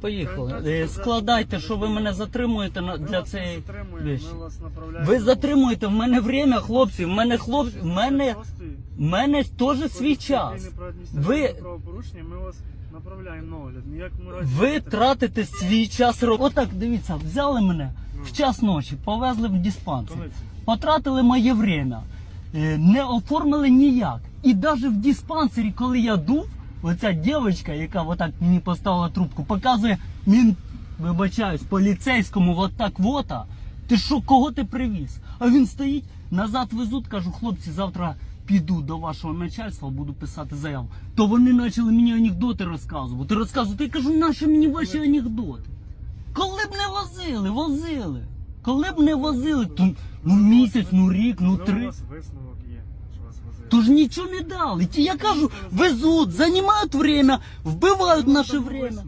Поїхали. Е, Складайте, що ви мене затримуєте на- для вас не цієї затримуємо, вещі. Ми вас направляємо. Ви затримуєте, в мене время, хлопці, в мене хлоп... в мене, в мене теж свій час. Ви- Ви... правопорушення, ми вас направляємо на огляд. Ніякому разі Ви не тратите свій час. ро- Отак, дивіться, взяли мене в час ночі, повезли в диспансер. Коли це? Потратили моє время, е, не оформили ніяк. І навіть в диспансері, коли я дув, оця дівчинка, яка отак мені поставила трубку, показує він, вибачаюсь, поліцейському от так вота. Ти що, кого ти привіз? А він стоїть, назад везуть, кажу, хлопці, завтра піду до вашого начальства, буду писати заяву. То вони почали мені анекдоти розказувати. Розказувати, я кажу, наші мені ваші анекдоти. Коли б не возили, возили. Коли б не возили, то ну місяць, ну рік, ну У три. вас висновок є, що вас возили. То ж нічого не дали. Ті, я кажу, везуть, займають время, вбивають Ну, наше время.